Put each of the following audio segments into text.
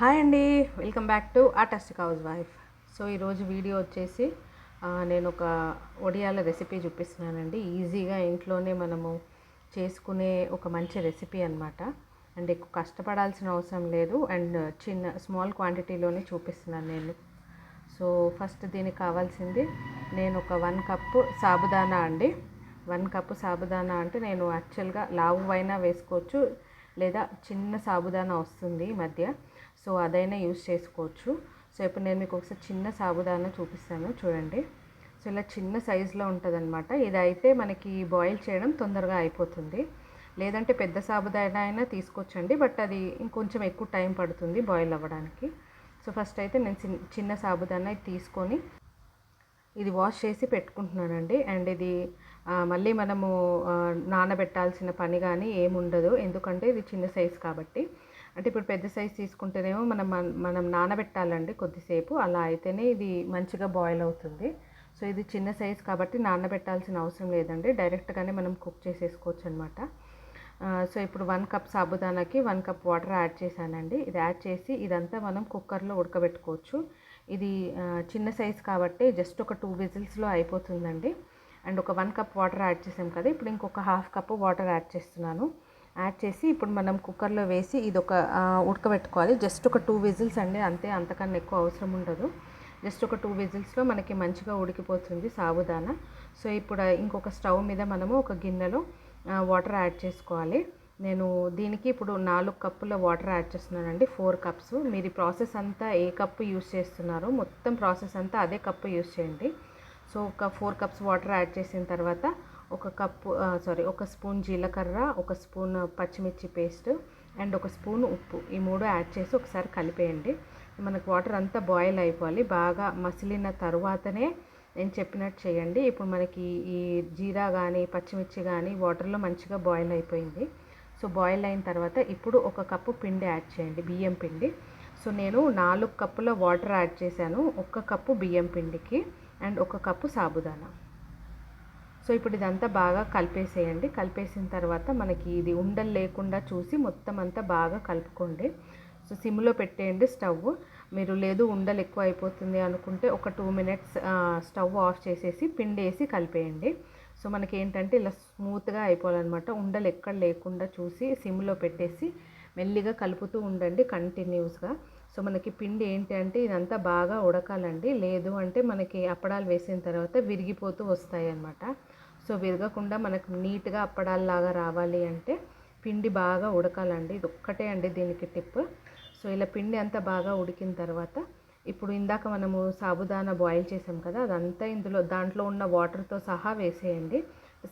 Hi అండి welcome back to artistic house wife. So ఈరోజు video వచ్చేసి నేను ఒక ఒడియాల రెసిపీ చూపిస్తున్నానండి. ఈజీగా ఇంట్లోనే మనము చేసుకునే ఒక మంచి రెసిపీ అనమాట అండ్ ఎక్కువ కష్టపడాల్సిన అవసరం లేదు. అండ్ చిన్న స్మాల్ క్వాంటిటీలోనే చూపిస్తున్నాను నేను. సో ఫస్ట్ దీనికి కావాల్సింది నేను ఒక వన్ కప్పు సాబుదానా అండి. వన్ కప్పు సాబుదానా అంటే నేను యాక్చువల్గా లావు అయినా వేసుకోవచ్చు లేదా చిన్న సాబుదానా వస్తుంది ఈ మధ్య. సో అదైనా యూస్ చేసుకోవచ్చు. సో ఇప్పుడు నేను మీకు ఒకసారి చిన్న సాబుదానా చూపిస్తాను. చూడండి. సో ఇలా చిన్న సైజులో ఉంటుంది ఇది అయితే మనకి బాయిల్ చేయడం తొందరగా అయిపోతుంది. లేదంటే పెద్ద సాబుదానా అయినా తీసుకొచ్చండి బట్ అది ఇంకొంచెం ఎక్కువ టైం పడుతుంది బాయిల్ అవ్వడానికి. సో ఫస్ట్ అయితే నేను చిన్న చిన్న సాబుదానా తీసుకొని ఇది వాష్ చేసి పెట్టుకుంటున్నానండి. అండ్ ఇది మళ్ళీ మనము నానబెట్టాల్సిన పని కానీ ఏముండదు. ఎందుకంటే ఇది చిన్న సైజ్ కాబట్టి. అంటే ఇప్పుడు పెద్ద సైజ్ తీసుకుంటేనేమో మనం మన- మనం నానబెట్టాలండి కొద్దిసేపు. అలా అయితేనే ఇది మంచిగా బాయిల్ అవుతుంది. సో ఇది చిన్న సైజ్ కాబట్టి నానబెట్టాల్సిన అవసరం లేదండి. డైరెక్ట్గానే మనం కుక్ చేసేసుకోవచ్చు అనమాట సో ఇప్పుడు వన్ కప్ సాబుదానాకి వన్ కప్ వాటర్ యాడ్ చేశానండి. ఇది యాడ్ చేసి ఇదంతా మనం కుక్కర్లో ఉడకబెట్టుకోవచ్చు. ఇది చిన్న సైజ్ కాబట్టి జస్ట్ ఒక టూ విజిల్స్లో అయిపోతుందండి. అండ్ ఒక వన్ కప్ వాటర్ యాడ్ చేసాం కదా ఇప్పుడు ఇంకొక హాఫ్ కప్ వాటర్ యాడ్ చేస్తున్నాను. యాడ్ చేసి ఇప్పుడు మనం కుక్కర్లో వేసి ఇది ఒక ఉడకబెట్టుకోవాలి. జస్ట్ ఒక టూ విజిల్స్ అండి అంతే అంతకన్నా ఎక్కువ అవసరం ఉండదు. జస్ట్ ఒక టూ విజిల్స్లో మనకి మంచిగా ఉడికిపోతుంది సాబుదానా. సో ఇప్పుడు ఇంకొక స్టవ్ మీద మనము ఒక గిన్నెలో వాటర్ యాడ్ చేసుకోవాలి. నేను దీనికి ఇప్పుడు నాలుగు కప్పుల వాటర్ యాడ్ చేస్తున్నానండి ఫోర్ కప్స్. మీరు ప్రాసెస్ అంతా ఏ కప్పు యూస్ చేస్తున్నారో మొత్తం ప్రాసెస్ అంతా అదే కప్పు యూస్ చేయండి. సో ఒక ఫోర్ కప్స్ వాటర్ యాడ్ చేసిన తర్వాత ఒక కప్పు సారీ ఒక స్పూన్ జీలకర్ర ఒక స్పూన్ పచ్చిమిర్చి పేస్ట్ అండ్ ఒక స్పూన్ ఉప్పు. ఈ మూడు యాడ్ చేసి ఒకసారి కలిపేయండి. మనకు వాటర్ అంతా బాయిల్ అయిపోవాలి. బాగా మసిలిన తర్వాతనే నేను చెప్పినట్టు చేయండి. ఇప్పుడు మనకి ఈ జీరా కానీ పచ్చిమిర్చి కానీ వాటర్లో మంచిగా బాయిల్ అయిపోయింది. సో బాయిల్ అయిన తర్వాత ఇప్పుడు ఒక కప్పు పిండి యాడ్ చేయండి. బియ్యం పిండి. సో నేను నాలుగు కప్పుల వాటర్ యాడ్ చేశాను. ఒక కప్పు బియ్యం పిండికి అండ్ ఒక కప్పు సాబుదానా. సో ఇప్పుడు ఇదంతా బాగా కలిపేసేయండి. కలిపేసిన తర్వాత మనకి ఇది ఉండలు లేకుండా చూసి మొత్తం అంతా బాగా కలుపుకోండి. సో సిమ్లో పెట్టేయండి స్టవ్. మీరు లేదు ఉండలు ఎక్కువ అయిపోతుంది అనుకుంటే ఒక టూ మినిట్స్ స్టవ్ ఆఫ్ చేసేసి పిండి వేసి కలిపేయండి. సో మనకి ఏంటంటే ఇలా స్మూత్గా అయిపోవాలన్నమాట. ఉండలు ఎక్కడ లేకుండా చూసి సిమ్లో పెట్టేసి మెల్లిగా కలుపుతూ ఉండండి కంటిన్యూస్గా. సో మనకి పిండి ఏంటి అంటే ఇదంతా బాగా ఉడకాలండి. లేదు అంటే మనకి అప్పడాలు వేసిన తర్వాత విరిగిపోతూ వస్తాయి అన్నమాట సో విరగకుండా మనకు నీట్గా అప్పడాల్లాగా రావాలి అంటే పిండి బాగా ఉడకాలండి. ఇది ఒక్కటే అండి దీనికి టిప్. సో ఇలా పిండి అంతా బాగా ఉడికిన తర్వాత ఇప్పుడు ఇందాక మనము సాబుదానా బాయిల్ చేసాం కదా అదంతా ఇందులో దాంట్లో ఉన్న వాటర్తో సహా వేసేయండి.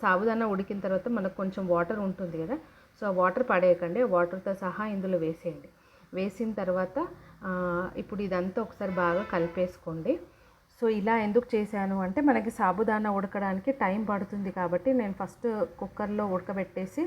సాబుదానా ఉడికిన తర్వాత మనకు కొంచెం వాటర్ ఉంటుంది కదా సో ఆ వాటర్ పడేయకండి. వాటర్తో సహా ఇందులో వేసేయండి. వేసిన తర్వాత ఇప్పుడు ఇదంతా ఒకసారి బాగా కలిపేసుకోండి. సో ఇలా ఎందుకు చేశాను అంటే మనకి సాబుదానా ఉడకడానికి టైం పడుతుంది కాబట్టి నేను ఫస్ట్ కుక్కర్లో ఉడకబెట్టేసి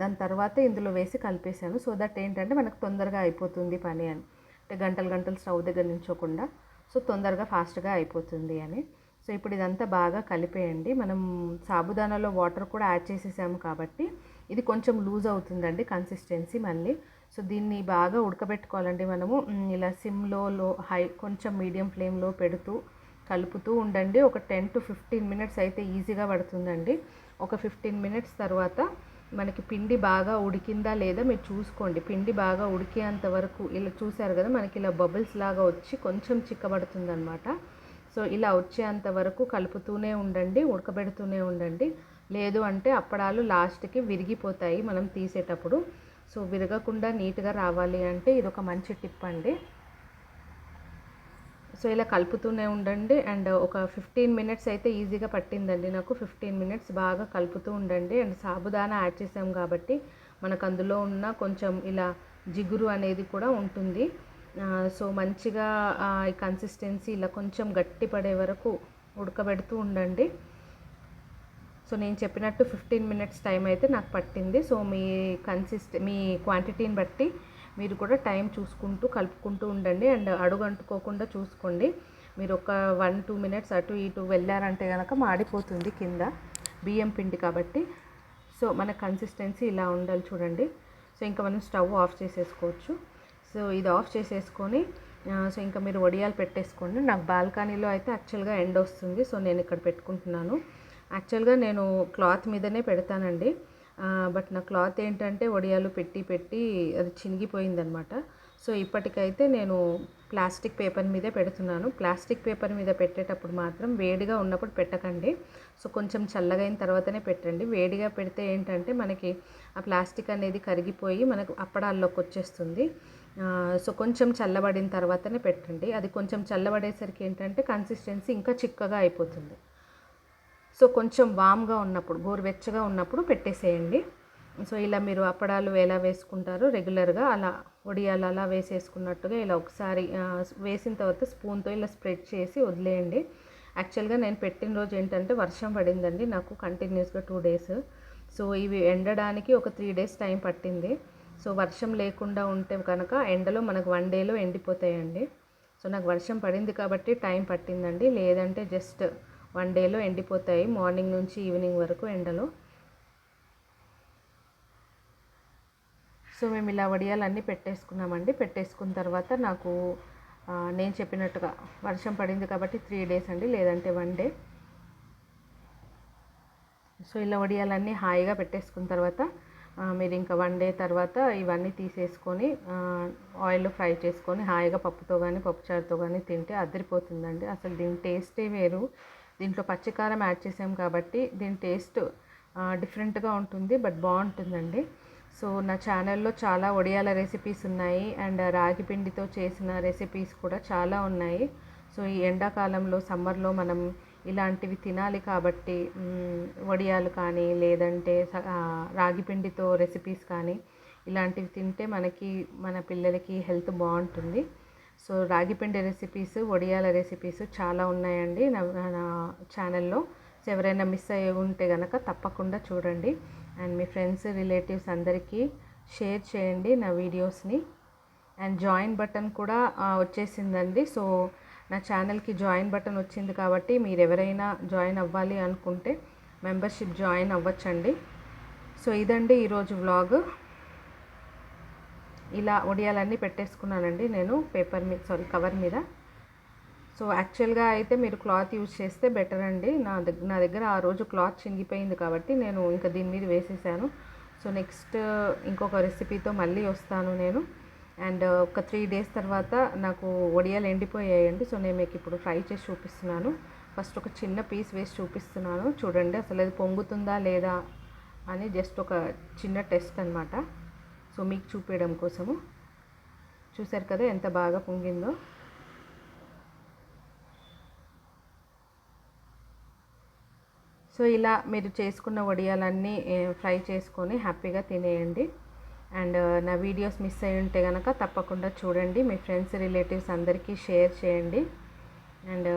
దాని తర్వాత ఇందులో వేసి కలిపేశాను. సో దట్ ఏంటంటే మనకు తొందరగా అయిపోతుంది పని అని. అంటే గంటలు గంటలు స్టవ్ దగ్గర నుంచోకుండా. సో తొందరగా ఫాస్ట్గా అయిపోతుంది అని. సో ఇప్పుడు ఇదంతా బాగా కలిపేయండి. మనం సాబుదానాలో వాటర్ కూడా యాడ్ చేసేసాము కాబట్టి ఇది కొంచెం లూజ్ అవుతుందండి కన్సిస్టెన్సీ మళ్ళీ. సో దీన్ని బాగా ఉడకబెట్టుకోవాలండి మనము. ఇలా సిమ్లో లో హై కొంచెం మీడియం ఫ్లేమ్లో పెడుతూ కలుపుతూ ఉండండి. ఒక టెన్ టు ఫిఫ్టీన్ మినిట్స్ అయితే ఈజీగా పడుతుందండి. ఒక ఫిఫ్టీన్ మినిట్స్ తర్వాత మనకి పిండి బాగా ఉడికిందా లేదా మీరు చూసుకోండి. పిండి బాగా ఉడికేంత వరకు ఇలా చూసారు కదా మనకి ఇలా బబుల్స్ లాగా వచ్చి కొంచెం చిక్కబడుతుందనమాట సో ఇలా వచ్చేంత వరకు కలుపుతూనే ఉండండి ఉడకబెడుతూనే ఉండండి. లేదు అంటే అప్పడాలు లాస్ట్కి విరిగిపోతాయి మనం తీసేటప్పుడు. సో విరగకుండా నీట్గా రావాలి అంటే ఇది ఒక మంచి టిప్ అండి. సో ఇలా కలుపుతూనే ఉండండి అండ్ ఒక ఫిఫ్టీన్ మినిట్స్ అయితే ఈజీగా పట్టిందండి నాకు. ఫిఫ్టీన్ మినిట్స్ బాగా కలుపుతూ ఉండండి అండ్ సాబుదానా యాడ్ చేసాం కాబట్టి మనకు అందులో ఉన్న కొంచెం ఇలా జిగురు అనేది కూడా ఉంటుంది. సో మంచిగా ఈ కన్సిస్టెన్సీ ఇలా కొంచెం గట్టి పడే వరకు ఉడకబెడుతూ ఉండండి. సో నేను చెప్పినట్టు ఫిఫ్టీన్ మినిట్స్ టైం అయితే నాకు పట్టింది. సో మీ కన్సిస్ట్ మీ క్వాంటిటీని బట్టి మీరు కూడా టైం చూసుకుంటూ కలుపుకుంటూ ఉండండి. అండ్ అడుగు అంటుకోకుండా చూసుకోండి. మీరు ఒక వన్ టూ మినిట్స్ అటు ఇటు వెళ్ళారంటే కనుక మాడిపోతుంది కింద బియ్యం పిండి కాబట్టి. సో మన కన్సిస్టెన్సీ ఇలా ఉండాలి చూడండి. సో ఇంకా మనం స్టవ్ ఆఫ్ చేసేసుకోవచ్చు. సో ఇది ఆఫ్ చేసేసుకొని సో ఇంకా మీరు వడియాలు పెట్టేసుకోండి. నాకు బాల్కనీలో అయితే యాక్చువల్గా ఎండ్ వస్తుంది సో నేను ఇక్కడ పెట్టుకుంటున్నాను. యాక్చువల్గా నేను క్లాత్ మీదనే పెడతానండి. బట్ నా క్లాత్ ఏంటంటే వడియాలు పెట్టి పెట్టి అది చినిగిపోయిందనమాట. సో ఇప్పటికైతే నేను ప్లాస్టిక్ పేపర్ మీదే పెడుతున్నాను. ప్లాస్టిక్ పేపర్ మీద పెట్టేటప్పుడు మాత్రం వేడిగా ఉన్నప్పుడు పెట్టకండి. సో కొంచెం చల్లగా అయిన తర్వాతనే పెట్టండి. వేడిగా పెడితే ఏంటంటే మనకి ఆ ప్లాస్టిక్ అనేది కరిగిపోయి మనకు అప్పడాల్లోకి వచ్చేస్తుంది. సో కొంచెం చల్లబడిన తర్వాతనే పెట్టండి. అది కొంచెం చల్లబడేసరికి ఏంటంటే కన్సిస్టెన్సీ ఇంకా చిక్కగా అయిపోతుంది. సో కొంచెం వామ్గా ఉన్నప్పుడు గోరువెచ్చగా ఉన్నప్పుడు పెట్టేసేయండి. సో ఇలా మీరు అప్పడాలు ఎలా వేసుకుంటారో రెగ్యులర్గా అలా వడియాలు అలా వేసేసుకున్నట్టుగా ఇలా ఒకసారి వేసిన తర్వాత స్పూన్తో ఇలా స్ప్రెడ్ చేసి వదిలేయండి. యాక్చువల్గా నేను పెట్టిన రోజు ఏంటంటే వర్షం పడిందండి నాకు కంటిన్యూస్గా టూ డేస్. సో ఇవి ఎండడానికి ఒక త్రీ డేస్ టైం పట్టింది. సో వర్షం లేకుండా ఉంటే కనుక ఎండలో మనకు వన్ డేలో ఎండిపోతాయండి. సో నాకు వర్షం పడింది కాబట్టి టైం పట్టిందండి లేదంటే జస్ట్ వన్ డేలో ఎండిపోతాయి. మార్నింగ్ నుంచి ఈవినింగ్ వరకు ఎండలో. సో మేము ఇలా వడియాలన్నీ పెట్టేసుకున్నామండి. పెట్టేసుకున్న తర్వాత నాకు నేను చెప్పినట్టుగా వర్షం పడింది కాబట్టి త్రీ డేస్ అండి లేదంటే వన్ డే సో ఇలా వడియాలన్నీ హాయిగా పెట్టేసుకున్న తర్వాత మీరు ఇంకా వన్ డే తర్వాత ఇవన్నీ తీసేసుకొని ఆయిల్లో ఫ్రై చేసుకొని హాయిగా పప్పుతో కానీ పప్పుచారుతో కానీ తింటే అదిరిపోతుందండి. అసలు దీని టేస్టే వేరు. దీంట్లో పచ్చికారం యాడ్ చేసాం కాబట్టి దీని టేస్ట్ డిఫరెంట్గా ఉంటుంది బట్ బాగుంటుందండి. సో నా ఛానల్లో చాలా వడియాల రెసిపీస్ ఉన్నాయి అండ్ రాగి పిండితో చేసిన రెసిపీస్ కూడా చాలా ఉన్నాయి. సో ఈ ఎండాకాలంలో సమ్మర్లో మనం ఇలాంటివి తినాలి కాబట్టి వడియాలు కానీ లేదంటే రాగి పిండితో రెసిపీస్ కానీ ఇలాంటివి తింటే మనకి మన పిల్లలకి హెల్త్ బాగుంటుంది. సో రాగి పిండి రెసిపీస్ వడియాల రెసిపీస్ చాలా ఉన్నాయండి నా నా ఛానల్లో సో ఎవరైనా మిస్ అయ్యి ఉంటే కనుక తప్పకుండా చూడండి. అండ్ మీ ఫ్రెండ్స్ రిలేటివ్స్ అందరికీ షేర్ చేయండి నా వీడియోస్ని అండ్ జాయిన్ బటన్ కూడా వచ్చేసిందండి. సో నా ఛానల్కి జాయిన్ బటన్ వచ్చింది కాబట్టి మీరు ఎవరైనా జాయిన్ అవ్వాలి అనుకుంటే మెంబర్షిప్ జాయిన్ అవ్వచ్చండి. సో ఇదండి ఈరోజు వ్లాగ్ ఇలా ఒడియాలన్నీ పెట్టేసుకున్నానండి నేను పేపర్ మీద సారీ కవర్ మీద. సో యాక్చువల్గా అయితే మీరు క్లాత్ యూజ్ చేస్తే బెటర్ అండి. నా దగ్గర నా దగ్గర ఆ రోజు క్లాత్ చినిగిపోయింది కాబట్టి నేను ఇంకా దీని మీద వేసేసాను. సో నెక్స్ట్ ఇంకొక రెసిపీతో మళ్ళీ వస్తాను నేను. అండ్ ఒక త్రీ డేస్ తర్వాత నాకు వడియాలు ఎండిపోయాయండి. సో నేను మీకు ఇప్పుడు ఫ్రై చేసి చూపిస్తున్నాను. ఫస్ట్ ఒక చిన్న పీస్ వేసి చూపిస్తున్నాను. చూడండి అసలు అది పొంగుతుందా లేదా అని జస్ట్ ఒక చిన్న టెస్ట్ అనమాట సో మీకు చూపించడం కోసము. చూసారు కదా ఎంత బాగా పొంగిందో. సో ఇలా మీరు చేసుకున్న వడియాలన్నీ ఫ్రై చేసుకొని హ్యాపీగా తినేయండి. అండ్ నా వీడియోస్ మిస్ అయి ఉంటే కనుక తప్పకుండా చూడండి. మీ ఫ్రెండ్స్ రిలేటివ్స్ అందరికీ షేర్ చేయండి. అండ్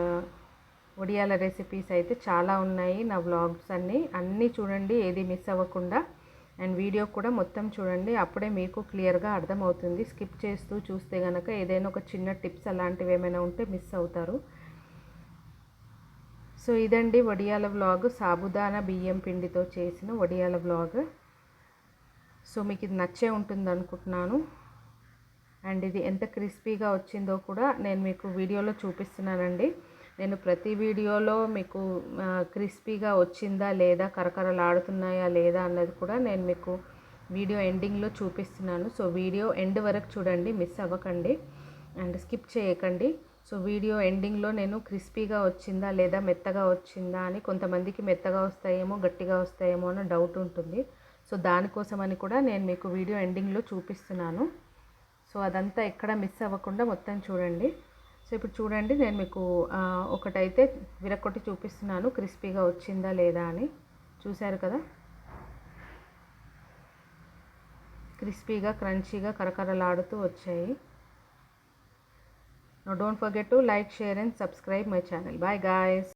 వడియాల రెసిపీస్ అయితే చాలా ఉన్నాయి నా వ్లాగ్స్ అన్నీ. అన్నీ చూడండి ఏది మిస్ అవ్వకుండా. అండ్ వీడియో కూడా మొత్తం చూడండి. అప్పుడే మీకు క్లియర్గా అర్థమవుతుంది. స్కిప్ చేస్తూ చూస్తే కనుక ఏదైనా ఒక చిన్న టిప్స్ అలాంటివి ఏమైనా ఉంటే మిస్ అవుతారు. సో ఇదండి వడియాల వ్లాగ్. సాబుదానా బియ్యం పిండితో చేసిన వడియాల వ్లాగ్. సో మీకు ఇది నచ్చే ఉంటుంది అనుకుంటున్నాను అండ్ ఇది ఎంత క్రిస్పీగా వచ్చిందో కూడా నేను మీకు వీడియోలో చూపిస్తున్నానండి. నేను ప్రతి వీడియోలో మీకు క్రిస్పీగా వచ్చిందా లేదా కరకరలాడుతున్నాయా లేదా అన్నది కూడా నేను మీకు వీడియో ఎండింగ్లో చూపిస్తున్నాను. సో వీడియో ఎండ్ వరకు చూడండి మిస్ అవ్వకండి అండ్ స్కిప్ చేయకండి. సో వీడియో ఎండింగ్లో నేను క్రిస్పీగా వచ్చిందా లేదా మెత్తగా వచ్చిందా అని కొంతమందికి మెత్తగా వస్తాయేమో గట్టిగా వస్తాయేమో అని డౌట్ ఉంటుంది. సో దానికోసమని కూడా నేను మీకు వీడియో ఎండింగ్లో చూపిస్తున్నాను. సో అదంతా ఎక్కడ మిస్ అవ్వకుండా మొత్తం చూడండి. సో ఇప్పుడు చూడండి నేను మీకు ఒకటైతే విరక్కొట్టి చూపిస్తున్నాను. క్రిస్పీగా వచ్చిందా లేదా అని. చూశారు కదా? క్రిస్పీగా క్రంచీగా కరకరలాడుతూ వచ్చాయి. No don't forget to like share and subscribe my channel bye guys.